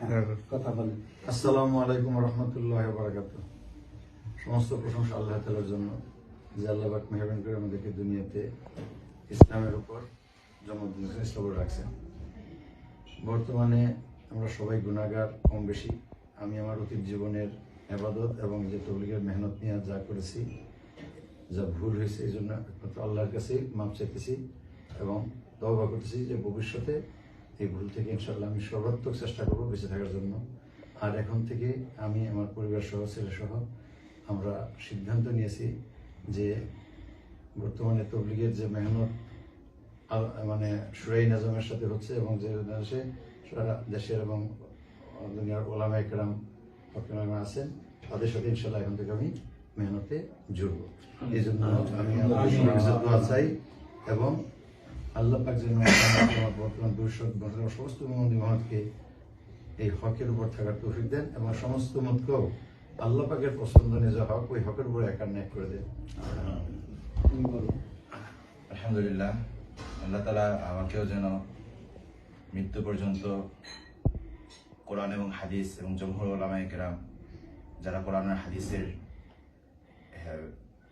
হ্যাঁ, কথা বলেন। আসসালামু আলাইকুম রহমতুল্লাহ বারাকাত সমস্ত প্রশংসা আল্লাহ তালার জন্য যে আল্লাহ পাক মেহরবান করে আমাদেরকে দুনিয়াতে ইসলামের উপর জন্মদিন ইসলাম রাখছেন। বর্তমানে আমরা সবাই গুণাগার কম বেশি। আমি আমার অতীত জীবনের আবাদত এবং যে তবলিগের মেহনত নিয়ে যা করেছি যা ভুল হয়েছে এই জন্য আল্লাহর কাছে মাপ চাইতেছি এবং তবা করতেছি যে ভবিষ্যতে এই ভুল থেকে ইনশাল্লাহ আমি সর্বাত্মক চেষ্টা করব বেঁচে থাকার জন্য। আর এখন থেকে আমি, আমার পরিবার সহ ছেলে সহ আমরা সিদ্ধান্ত নিয়েছি যে বর্তমানে তবলিগের যে মেহনত মানে সুরাই নাজমের সাথে হচ্ছে এবং যে দেশে, সারা দেশের এবং দুনিয়ার ওলামা একরাম আছেন, তাদের সাথে ইনশাল্লাহ এখন থেকে আমি মেহনতে জুড়ব। এই জন্য আমি চাই এবং আল্লাহ পাক যেন বর্তমান ভবিষ্যৎ বর্তমান সমস্ত মহানকে এই হকের উপর থাকার তৌফিক দেন এবং সমস্ত মতকেও আল্লাহ পাকের পছন্দ নিজে হক ওই হকের উপর একার ন্যায় করে দেন আলহামদুলিল্লাহ আল্লাহ তালা আমাকেও যেন মৃত্যু পর্যন্ত কোরআন এবং হাদিস এবং জমহুর ওলামাই কেরাম যারা কোরআন হাদিসের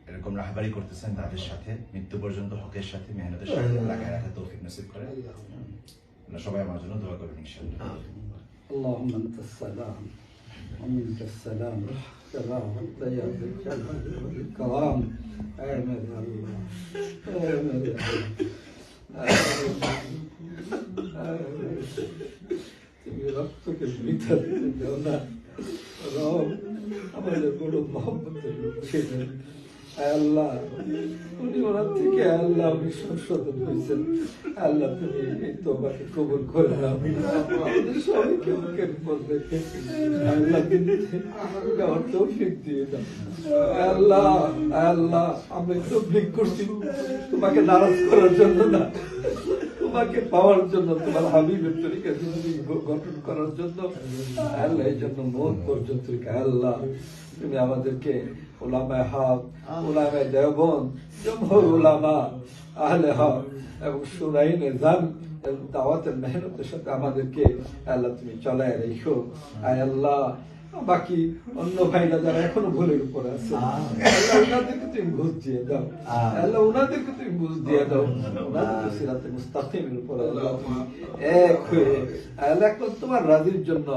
এরকম রাহবারি করতেছেন তাদের সাথে মৃত্যু পর্যন্ত হকের সাথে মেহনতের সাথে লাগায় রাখা তৌফিক নসিব করে আল্লাহ সবাই আমার জন্য দোয়া করবেন ইনশাআল্লাহ اللهم انت السلام ومنك السلام السلام انت يا ذا الجلال والاكرام امين يا الله امين يا الله তুমি রক্তকে ভিতর দাও না রব আমাদের বড় মহব্বতের লোক ছিলেন আল্লাহ, উনি ওনার থেকে আল্লাহ আপনি সংশোধন হয়েছেন। আল্লাহ তুমি এই তোমাকে কবুল করে আমি সবাইকে আমাকে উপর রেখে আল্লাহ তুমি আমার তৌফিক দিয়ে আল্লাহ আল্লাহ, আমি তৌফিক করছি। তোমাকে নারাজ করার জন্য না। তোমাকে পাওয়ার জন্য, তোমার হাবিবের তরিকা গঠন করার জন্য, আল্লাহ এই জন্য মন পর্যন্ত আল্লাহ, তুমি আমাদেরকে ওলামায় হক ওলামায় দেবন জমহর ওলামা, আহলে হক এবং সুরাইনে এবং দাওয়াতের মেহনতের সাথে আমাদেরকে, আল্লাহ তুমি চলায় রেখো। আয় আল্লাহ বাকি অন্য ভাইরা যারা এখনও ভুলের উপর আছে। আল্লাহ ওনাদেরকে তুমি বুঝ দিয়ে দাও। আল্লাহ ওনাদেরকে তুমি বুঝ দিয়ে দাও। ওনাদেরকে সিরাতে মুস্তাকিমের উপর আল্লাহ তুমি এক হয়ে আল্লাহ তোমার রাজির জন্য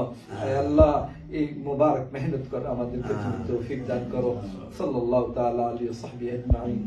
আল্লাহ এই মুবারক মেহনত করে আমাদেরকে তুমি তৌফিক দান করো। সাল্লাল্লাহু তাআলা আলাইহি ওয়া সাহবিহি আজমাইন।